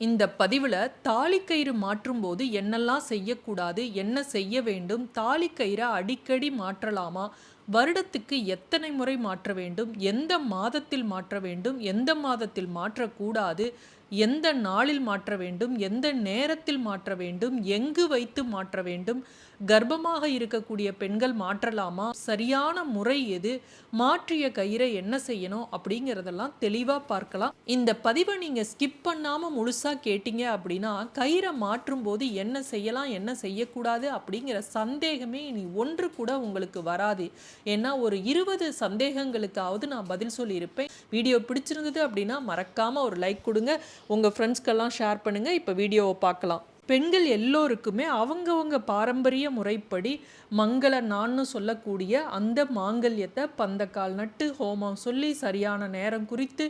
இந்த பதிவில் தாலிக்கயிறு மாற்றும்போது என்னெல்லாம் செய்யக்கூடாது என்ன செய்ய வேண்டும் தாலிக்கயிறை அடிக்கடி மாற்றலாமா வருடத்துக்கு எத்தனை முறை மாற்ற வேண்டும் எந்த மாதத்தில் மாற்ற வேண்டும் எந்த மாதத்தில் மாற்றக்கூடாது எந்த நாளில் மாற்ற வேண்டும் எந்த நேரத்தில் மாற்ற வேண்டும் எங்கு வைத்து மாற்ற வேண்டும் கர்ப்பமாக இருக்கக்கூடிய பெண்கள் மாற்றலாமா சரியான முறை எது மாற்றிய கயிறை என்ன செய்யணும் அப்படிங்கிறதெல்லாம் தெளிவாக பார்க்கலாம். இந்த பதிவை நீங்கள் ஸ்கிப் பண்ணாமல் முழுசாக கேட்டீங்க அப்படின்னா கயிறை மாற்றும் போது என்ன செய்யலாம் என்ன செய்யக்கூடாது அப்படிங்கிற சந்தேகமே இனி ஒன்று கூட உங்களுக்கு வராது. ஏன்னா ஒரு இருபது சந்தேகங்களுக்காவது நான் பதில் சொல்லியிருப்பேன். வீடியோ பிடிச்சிருந்தது அப்படின்னா மறக்காமல் ஒரு லைக் கொடுங்க. உங்கள் ஃப்ரெண்ட்ஸ்க்கெல்லாம் ஷேர் பண்ணுங்கள் இப்போ வீடியோவை பார்க்கலாம். பெண்கள் எல்லோருக்குமே அவங்கவுங்க பாரம்பரிய முறைப்படி மங்கள நான்னு சொல்லக்கூடிய அந்த மாங்கல்யத்தை பந்தக்கால் நட்டு ஹோமம் சொல்லி சரியான நேரம் குறித்து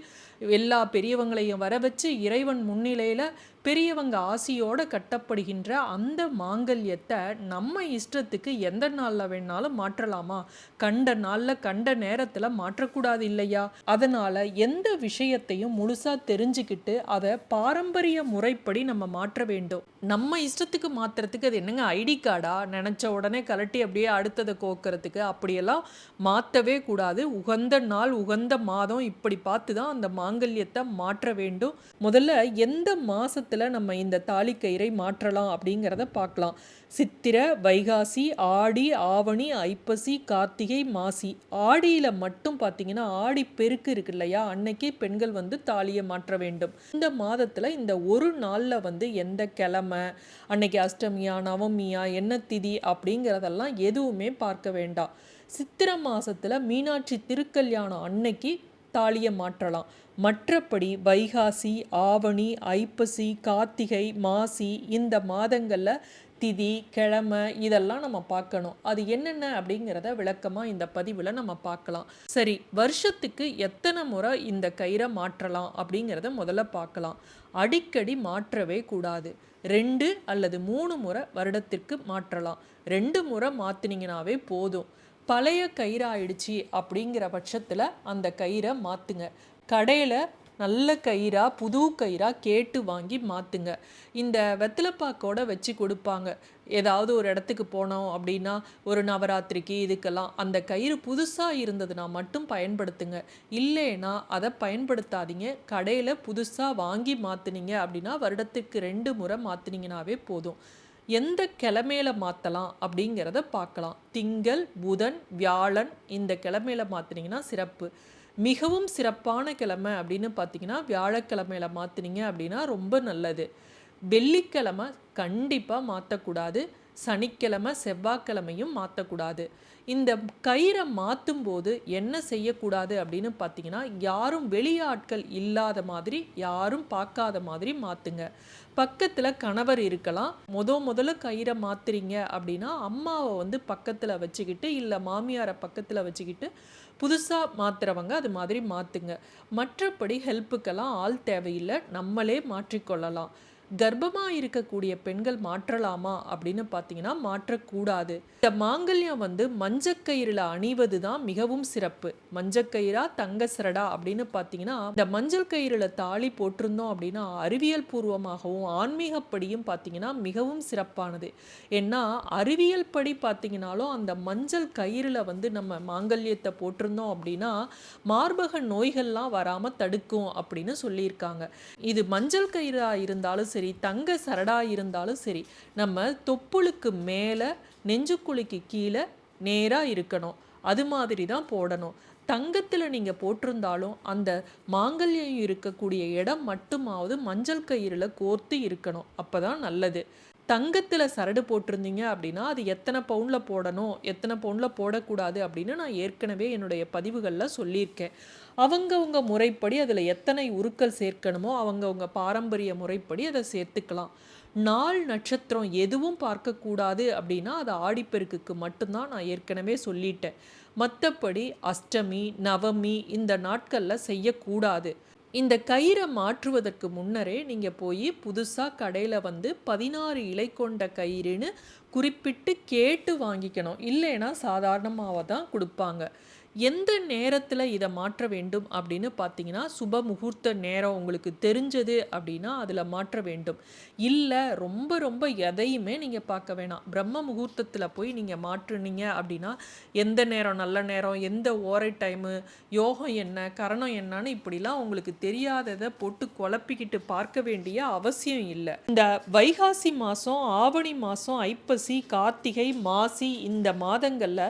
எல்லா பெரியவங்களையும் வர வச்சு இறைவன் முன்னிலையில் பெரியவங்க ஆசியோடு கட்டப்படுகின்ற அந்த மாங்கல்யத்தை நம்ம இஷ்டத்துக்கு எந்த நாளில் வேணாலும் மாற்றலாமா? கண்ட நாளில் கண்ட நேரத்தில் மாற்றக்கூடாது இல்லையா? அதனால் எந்த விஷயத்தையும் முழுசாக தெரிஞ்சுக்கிட்டு அதை பாரம்பரிய முறைப்படி நம்ம மாற்ற வேண்டும். நம்ம இஷ்டத்துக்கு மாற்றுறதுக்கு அது என்னங்க ஐடி கார்டா? நினச்ச உடனே கலட்டி அப்படியே அடுத்ததை கோக்கிறதுக்கு அப்படியெல்லாம் மாற்றவே கூடாது. உகந்த நாள் உகந்த மாதம் இப்படி பார்த்து தான் அந்த மாங்கல்யத்தை மாற்ற வேண்டும். முதல்ல எந்த மாதத்தில் நம்ம இந்த தாலிக்கயிறை மாற்றலாம் அப்படிங்கிறத பார்க்கலாம். சித்திரை வைகாசி ஆடி ஆவணி ஐப்பசி கார்த்திகை மாசி. ஆடியில் மட்டும் பார்த்தீங்கன்னா ஆடி பெருக்கு இருக்கு இல்லையா? அன்னைக்கு பெண்கள் வந்து தாலியை மாற்ற வேண்டும். இந்த மாதத்தில் இந்த ஒரு நாளில் வந்து எந்த கிழமை அன்னைக்கு அஷ்டமியா நவமியா என்ன திதி அப்படிங்கிறதெல்லாம் எதுவுமே பார்க்க வேண்டாம். சித்திரை மாதத்தில் மீனாட்சி திருக்கல்யாணம் அன்னைக்கு தாலியை மாற்றலாம். மற்றபடி வைகாசி ஆவணி ஐப்பசி கார்த்திகை மாசி இந்த மாதங்களில் திதி கிழமை இதெல்லாம் நம்ம பார்க்கணும். அது என்னென்ன அப்படிங்கிறத விளக்கமாக இந்த பதிவில் நம்ம பார்க்கலாம். சரி வருஷத்துக்கு எத்தனை முறை இந்த கயிறை மாற்றலாம் அப்படிங்கிறத முதல்ல பார்க்கலாம். அடிக்கடி மாற்றவே கூடாது. ரெண்டு அல்லது மூணு முறை வருடத்திற்கு மாற்றலாம். ரெண்டு முறை மாற்றினீங்கனாவே போதும். பழைய கயிறாயிடுச்சு அப்படிங்கிற பட்சத்தில் அந்த கயிறை மாற்றுங்க கடையில் நல்ல கயிறாக புது கயிறாக கேட்டு வாங்கி மாற்றுங்க இந்த வெத்தலைப்பாக்கோட வச்சு கொடுப்பாங்க. ஏதாவது ஒரு இடத்துக்கு போனோம் அப்படின்னா ஒரு நவராத்திரிக்கு இதுக்கெல்லாம் அந்த கயிறு புதுசாக இருந்ததுன்னா மட்டும் பயன்படுத்துங்க. இல்லைன்னா அதை பயன்படுத்தாதீங்க. கடையில் புதுசாக வாங்கி மாற்றுனீங்க அப்படின்னா வருடத்துக்கு ரெண்டு முறை மாற்றினீங்கனாவே போதும். எந்த கிழமையில மாற்றலாம் அப்படிங்கிறத பார்க்கலாம். திங்கள் புதன் வியாழன் இந்த கிழமையில மாற்றினீங்கன்னா சிறப்பு. மிகவும் சிறப்பான கிழமை அப்படின்னு பார்த்தீங்கன்னா வியாழக்கிழமையில மாற்றினீங்க அப்படின்னா ரொம்ப நல்லது. வெள்ளிக்கிழமை கண்டிப்பாக மாற்றக்கூடாது சனிக்கிழமை செவ்வாய்க்கிழமையும் மாற்றக்கூடாது. இந்த கயிறை மாற்றும் போது என்ன செய்யக்கூடாது அப்படின்னு பார்த்தீங்கன்னா யாரும் வெளியாட்கள் இல்லாத மாதிரி யாரும் பார்க்காத மாதிரி மாற்றுங்க. பக்கத்தில் கணவர் இருக்கலாம். முத முதல்ல கயிறை மாற்றுறீங்க அப்படின்னா அம்மாவை வந்து பக்கத்தில் வச்சுக்கிட்டு இல்லை மாமியாரை பக்கத்தில் வச்சுக்கிட்டு புதுசாக மாற்றுறவங்க அது மாதிரி மாற்றுங்க மற்றபடி ஹெல்ப்புக்கெல்லாம் ஆள் தேவையில்லை. நம்மளே மாற்றிக்கொள்ளலாம். கர்ப்பமாக இருக்கக்கூடிய பெண்கள் மாற்றலாமா அப்படின்னு பார்த்தீங்கன்னா மாற்றக்கூடாது. இந்த மாங்கல்யம் வந்து மஞ்சக்கயிறில் அணிவது தான் மிகவும் சிறப்பு. மஞ்சக்கயிறா தங்க சரடா அப்படின்னு பார்த்தீங்கன்னா இந்த மஞ்சள் கயிறில் தாலி போட்டிருந்தோம் அப்படின்னா அறிவியல் பூர்வமாகவும் ஆன்மீகப்படியும் பார்த்தீங்கன்னா மிகவும் சிறப்பானது. ஏன்னா அறிவியல் படி பார்த்தீங்கன்னாலும் அந்த மஞ்சள் கயிறில் வந்து நம்ம மாங்கல்யத்தை போட்டிருந்தோம் அப்படின்னா மார்பக நோய்கள்லாம் வராமல் தடுக்கும் அப்படின்னு சொல்லியிருக்காங்க. இது மஞ்சள் கயிறாக இருந்தாலும் சரி தங்க சரடா இருந்தாலும் சரி நம்ம தொப்புளுக்கு மேலே நெஞ்சுக்குழிக்கு கீழே நேராக இருக்கணும். அது மாதிரி தான் போடணும். தங்கத்தில் நீங்கள் போட்டிருந்தாலும் அந்த மாங்கல்யம் இருக்கக்கூடிய இடம் மட்டுமாவது மஞ்சள் கயிறில் கோர்த்து இருக்கணும். அப்போ தான் நல்லது. தங்கத்தில் சரடு போட்டிருந்தீங்க அப்படின்னா அது எத்தனை பவுனில் போடணும் எத்தனை பவுனில் போடக்கூடாது அப்படின்னு நான் ஏற்கனவே என்னுடைய பதிவுகளில் சொல்லியிருக்கேன். அவங்கவுங்க முறைப்படி அதில் எத்தனை உருக்கள் சேர்க்கணுமோ அவங்கவுங்க பாரம்பரிய முறைப்படி அதை சேர்த்துக்கலாம். நாள் நட்சத்திரம் எதுவும் பார்க்கக்கூடாது அப்படின்னா அது ஆடிப்பெருக்குக்கு மட்டும்தான் நான் ஏற்கனவே சொல்லிட்டேன். மற்றபடி அஷ்டமி நவமி இந்த நாட்களில் செய்யக்கூடாது. இந்த கயிறை மாற்றுவதற்கு முன்னரே நீங்கள் போய் புதுசாக கடையில் வந்து பதினாறு இலை கொண்ட கயிறுன்னு குறிப்பிட்டு கேட்டு வாங்கிக்கணும். இல்லைன்னா சாதாரணமாக தான் கொடுப்பாங்க. எந்த நேரத்தில் இதை மாற்ற வேண்டும் அப்படின்னு பார்த்தீங்கன்னா சுப முகூர்த்த நேரம் உங்களுக்கு தெரிஞ்சது அப்படின்னா அதில் மாற்ற வேண்டும். இல்லை ரொம்ப ரொம்ப எதையுமே நீங்கள் பார்க்க வேணாம். பிரம்ம முகூர்த்தத்தில் போய் நீங்கள் மாற்றுனீங்க அப்படின்னா எந்த நேரம் நல்ல நேரம் எந்த ஓரை டைமு யோகம் என்ன கரணம் என்னன்னு இப்படிலாம் உங்களுக்கு தெரியாததை போட்டு குழப்பிக்கிட்டு பார்க்க வேண்டிய அவசியம் இல்லை. இந்த வைகாசி மாதம் ஆவணி மாதம் ஐப்பசி கார்த்திகை மாசி இந்த மாதங்களில்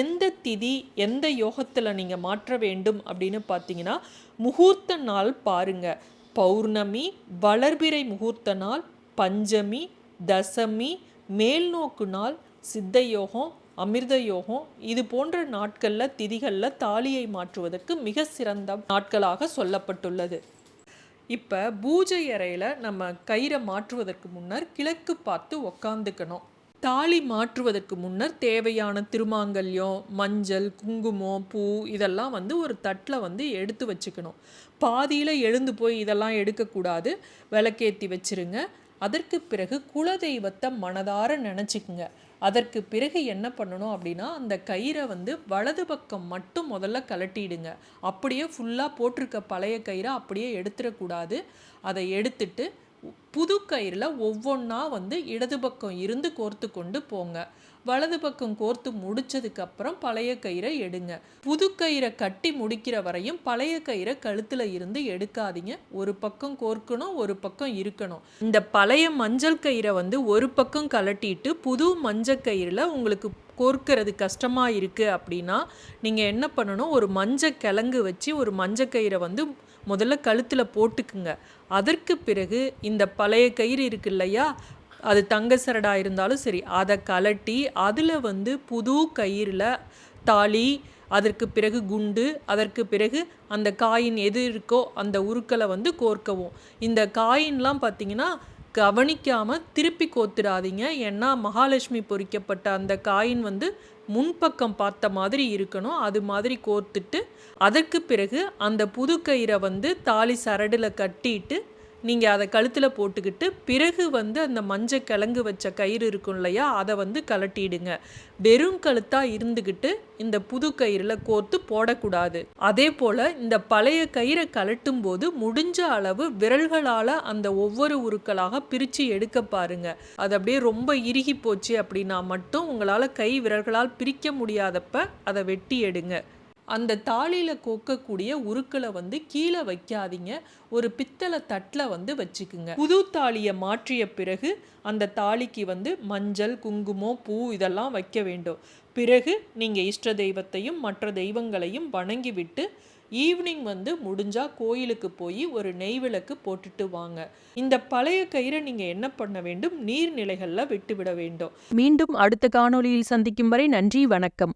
எந்த திதி எந்த யோகத்தில் நீங்கள் மாற்ற வேண்டும் அப்படின்னு பார்த்தீங்கன்னா முகூர்த்த நாள் பாருங்க. பௌர்ணமி வளர்பிறை முகூர்த்த நாள் பஞ்சமி தசமி மேல்நோக்கு நாள் சித்த யோகம் அமிர்த யோகம் இது போன்ற நாட்களில் திதிகளில் தாலியை மாற்றுவதற்கு மிக சிறந்த நாட்களாக சொல்லப்பட்டுள்ளது. இப்போ பூஜை அறையில் நம்ம கயிறை மாற்றுவதற்கு முன்னர் கிழக்கு பார்த்து உக்காந்துக்கணும். தாலி மாற்றுவதற்கு முன்னர் தேவையான திருமாங்கல்யம் மஞ்சள் குங்குமம் பூ இதெல்லாம் வந்து ஒரு தட்டில் வந்து எடுத்து வச்சுக்கணும். பாதியில் எழுந்து போய் இதெல்லாம் எடுக்கக்கூடாது. விளக்கேற்றி வச்சிருங்க. அதற்கு பிறகு குலதெய்வத்தை மனதார நினச்சிக்குங்க. அதற்கு பிறகு என்ன பண்ணணும் அப்படின்னா அந்த கயிறை வந்து வலது பக்கம் மட்டும் முதல்ல கலட்டிடுங்க அப்படியே ஃபுல்லாக போட்டிருக்க பழைய கயிறை அப்படியே எடுத்துடக்கூடாது. அதை எடுத்துட்டு புது கயிறில் ஒவ்வொன்றா வந்து இடது பக்கம் இருந்து கோர்த்து கொண்டு போங்க. வலது பக்கம் கோர்த்து முடிச்சதுக்கப்புறம் பழைய கயிறை எடுங்க. புது கயிறை கட்டி முடிக்கிற வரையும் பழைய கயிறை கழுத்தில் இருந்து எடுக்காதீங்க. ஒரு பக்கம் கோர்க்கணும் ஒரு பக்கம் இருக்கணும். இந்த பழைய மஞ்சள் கயிறை வந்து ஒரு பக்கம் கலட்டிட்டு புது மஞ்சள் கயிறில் உங்களுக்கு கோர்க்கிறது கஷ்டமாக இருக்குது அப்படின்னா நீங்கள் என்ன பண்ணணும்? ஒரு மஞ்சள் கிழங்கு வச்சு ஒரு மஞ்சள் கயிறை வந்து முதல்ல கழுத்தில் போட்டுக்குங்க. அதற்கு பிறகு இந்த பழைய கயிறு இருக்கு இல்லையா? அது தங்க சரடா இருந்தாலும் சரி அதை கலட்டி அதில் வந்து புது கயிறில் தாலி அதற்கு பிறகு குண்டு அதற்கு பிறகு அந்த காயின் எது இருக்கோ அந்த உருக்களை வந்து கோர்க்கவும். இந்த காயின்லாம் பார்த்தீங்கன்னா கவனிக்காமல் திருப்பி கோத்துடாதீங்க ஏன்னா மகாலட்சுமி பொறிக்கப்பட்ட அந்த காயின் வந்து முன்பக்கம் பார்த்த மாதிரி இருக்கணும். அது மாதிரி கோர்த்துட்டு அதற்கு பிறகு அந்த புது கயிறை வந்து தாலி சரடில் கட்டிட்டு நீங்கள் அதை கழுத்தில் போட்டுக்கிட்டு பிறகு வந்து அந்த மஞ்சள் கிழங்கு வச்ச கயிறு இருக்கும் இல்லையா அதை வந்து கலட்டிடுங்க. வெறும் கழுத்தாக இருந்துக்கிட்டு இந்த புது கயிறில் கோர்த்து போடக்கூடாது. அதே போல் இந்த பழைய கயிறை கலட்டும் போது முடிஞ்ச அளவு விரல்களால் அந்த ஒவ்வொரு உருக்களாக பிரித்து எடுக்க பாருங்க. அது அப்படியே ரொம்ப இறுகி போச்சு அப்படின்னா மட்டும் உங்களால் கை விரல்களால் பிரிக்க முடியாதப்ப அதை வெட்டி எடுங்க. அந்த தாளியில் கோக்கக்கூடிய உருக்களை வந்து கீழே வைக்காதீங்க. ஒரு பித்தளை தட்டில் வந்து வச்சுக்குங்க. புது தாலியை மாற்றிய பிறகு அந்த தாலிக்கு வந்து மஞ்சள் குங்குமம் பூ இதெல்லாம் வைக்க வேண்டும். பிறகு நீங்கள் இஷ்ட தெய்வத்தையும் மற்ற தெய்வங்களையும் வணங்கி விட்டு ஈவினிங் வந்து முடிஞ்சால் கோயிலுக்கு போய் ஒரு நெய் விளக்கு போட்டுட்டு வாங்க. இந்த பழைய கயிறை நீங்கள் என்ன பண்ண வேண்டும்? நீர்நிலைகளில் விட்டுவிட வேண்டும். மீண்டும் அடுத்த காணொளியில் சந்திக்கும் வரை நன்றி வணக்கம்.